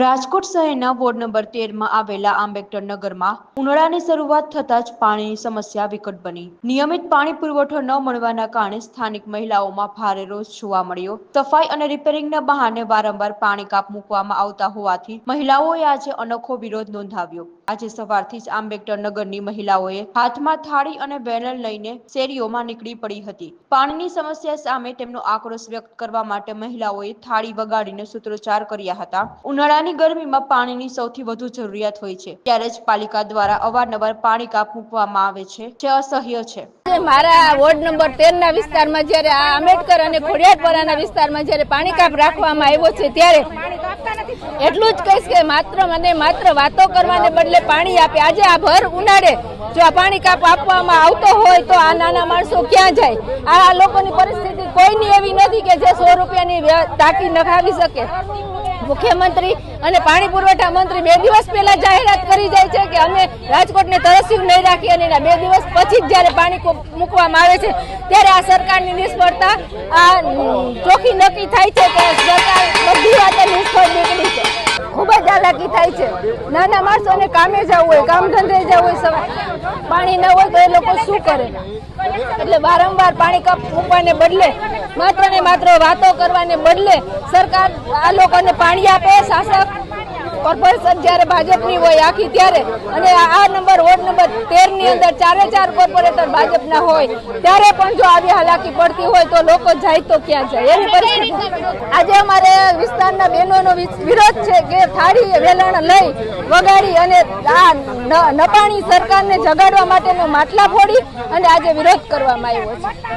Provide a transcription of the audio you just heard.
રાજકોટ શહેરના ward number તેરમાં આવેલા આંબેડકર નગરમાં ઉનાળાની શરૂઆત થતાં જ પાણીની સમસ્યા વિકટ બની. નિયમિત પાણી પુરવઠો ન મળવાના કારણે સ્થાનિક મહિલાઓમાં ભારે રોષ જોવા મળ્યો. સફાઈ અને રિપેરિંગના બહાને વારંવાર પાણી કાપ મૂકવામાં આવતા હોવાથી મહિલાઓએ આજે અનોખો વિરોધ નોંધાવ્યો. આજે સવારથી જ આંબેડકર નગરની મહિલાઓએ હાથમાં થાળી અને બેનર લઈને શેરીઓમાં નીકળી પડી હતી. પાણીની સમસ્યા સામે તેમનો આક્રોશ વ્યક્ત કરવા માટે મહિલાઓએ થાળી વગાડીને સૂત્રોચ્ચાર કર્યા હતા. ઉનાળાની ગરમીમાં પાણીની સૌથી વધુ જરૂરિયાત હોય છે. ત્યારે જ પાલિકા દ્વારા અવારનવાર પાણી કાપ મૂકવામાં આવે છે. જે અસહ્ય છે. મારા વોર્ડ નંબર તેર ના વિસ્તારમાં જયારે આ આંબેડકર અને ખોડિયારપરાના વિસ્તારમાં જયારે પાણી કાપ રાખવામાં આવ્યો છે ત્યારે એટલું જ કહીશ કે માત્ર મને માત્ર વાતો કરવાને બદલે પાણી આપે. આજે આ ભર ઉનાળે જો આ પાણી કાપ આપવામાં આવતો હોય તો આ નાના માણસો ક્યાં જાય? આ લોકોની પરિસ્થિતિ કોઈની એવી નથી કે જે સો રૂપિયાની ટાંકી નખાવી શકે. મુખ્યમંત્રી અને પાણી પુરવઠા મંત્રી બે દિવસ પહેલા જાહેરાત કરી જાય છે કે અમે રાજકોટને તરસ્યું નહીં રાખીએ અને બે દિવસ પછી જ જ્યારે પાણી મૂકવામાં આવે છે, ત્યારે આ સરકારની નિષ્ફળતા, આ ચોખ્ખી નક્કી થાય છે કે સરકાર બધી વાતે નિષ્ફળ નીકળી છે. થાય છે. નાના માણસોને કામે જવું હોય, કામ ધંધે જવું હોય, સવારે પાણી ન હોય તો એ લોકો શું કરે? એટલે વારંવાર પાણી કપ મૂકવાને બદલે, માત્ર ને માત્ર વાતો કરવાને બદલે સરકાર આ લોકોને પાણી આપે, શાસક કોર્પોરેશન જ્યારે ભાજપની હોય આખી ત્યારે અને આ નંબર વોર્ડ નંબર તેરની અંદર ચારે ચાર કોર્પોરેટર ભાજપના હોય ત્યારે પણ જો આવી હાલાકી પડતી હોય તો લોકો જાય તો ક્યાં જાય? એવી પરિસ્થિતિ. આજે અમારે વિસ્તારના બહેનોનો વિરોધ છે કે થાળી વેલણ લઈ વગાડી અને આ ન- નપાણી સરકારને જગાડવા માટેનો માટલા ફોડી અને આજે વિરોધ કરવામાં આવ્યો છે.